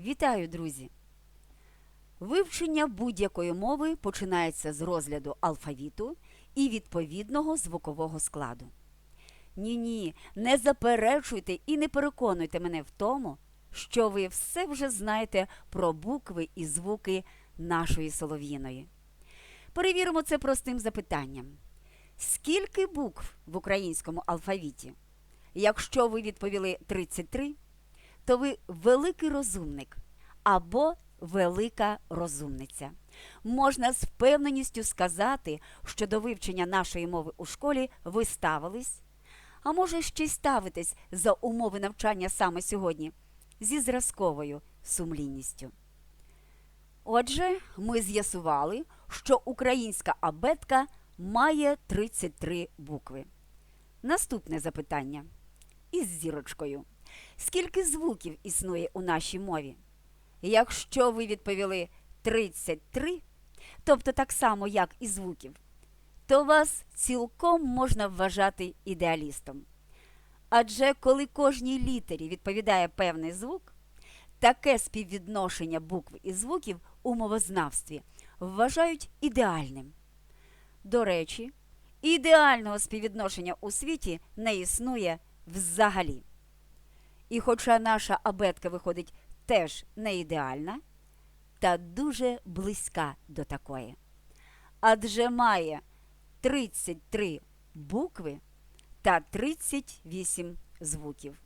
Вітаю, друзі! Вивчення будь-якої мови починається з розгляду алфавіту і відповідного звукового складу. Ні, ні, не заперечуйте і не переконуйте мене в тому, що ви все вже знаєте про букви і звуки нашої солов'їної. Перевіримо це простим запитанням. Скільки букв в українському алфавіті? Якщо ви відповіли 33, то ви великий розумник або велика розумниця. Можна з впевненістю сказати, що до вивчення нашої мови у школі ви ставились, а може ще й ставитесь за умови навчання саме сьогодні зі зразковою сумлінністю. Отже, ми з'ясували, що українська абетка має 33 букви. Наступне запитання із зірочкою. Скільки звуків існує у нашій мові? Якщо ви відповіли 33, тобто так само, як і звуків, то вас цілком можна вважати ідеалістом. Адже коли кожній літері відповідає певний звук, таке співвідношення букв і звуків у мовознавстві вважають ідеальним. До речі, ідеального співвідношення у світі не існує взагалі. І хоча наша абетка виходить теж не ідеальна, та дуже близька до такої. Адже має 33 букви та 38 звуків.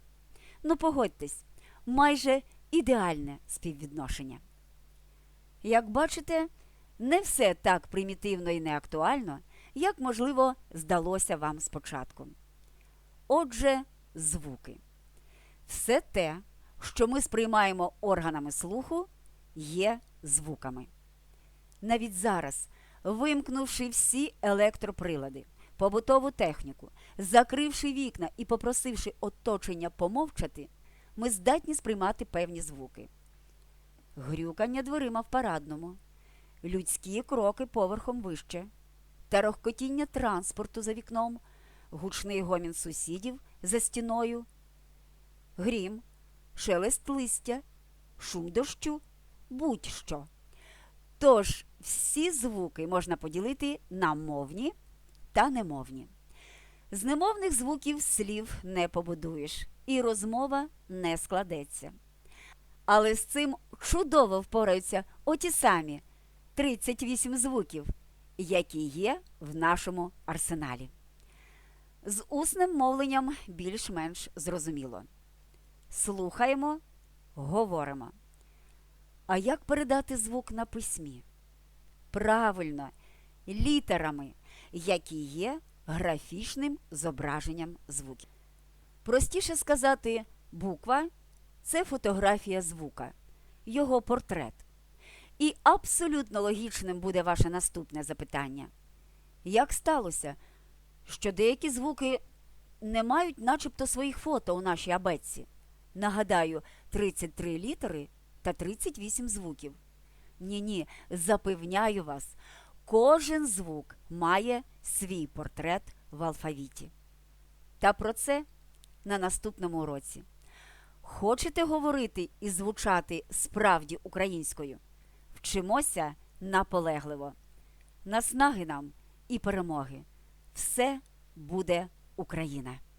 Ну, погодьтесь, майже ідеальне співвідношення. Як бачите, не все так примітивно і неактуально, як, можливо, здалося вам спочатку. Отже, звуки. Все те, що ми сприймаємо органами слуху, є звуками. Навіть зараз, вимкнувши всі електроприлади, побутову техніку, закривши вікна і попросивши оточення помовчати, ми здатні сприймати певні звуки. Грюкання дверима в парадному, людські кроки поверхом вище, тарохкотіння транспорту за вікном, гучний гомін сусідів за стіною, грім, шелест листя, шум дощу, будь-що. Тож всі звуки можна поділити на мовні та немовні. З немовних звуків слів не побудуєш, і розмова не складеться. Але з цим чудово впораються оті самі 38 звуків, які є в нашому арсеналі. З усним мовленням більш-менш зрозуміло. Слухаємо, говоримо. А як передати звук на письмі? Правильно, літерами, які є графічним зображенням звуків. Простіше сказати, буква це фотографія звука, його портрет. І абсолютно логічним буде ваше наступне запитання. Як сталося, що деякі звуки не мають начебто своїх фото у нашій абетці? Нагадаю, 33 літери та 38 звуків. Ні-ні, запевняю вас, кожен звук має свій портрет в алфавіті. Та про це на наступному уроці. Хочете говорити і звучати справді українською? Вчимося наполегливо. Наснаги нам і перемоги. Все буде Україна!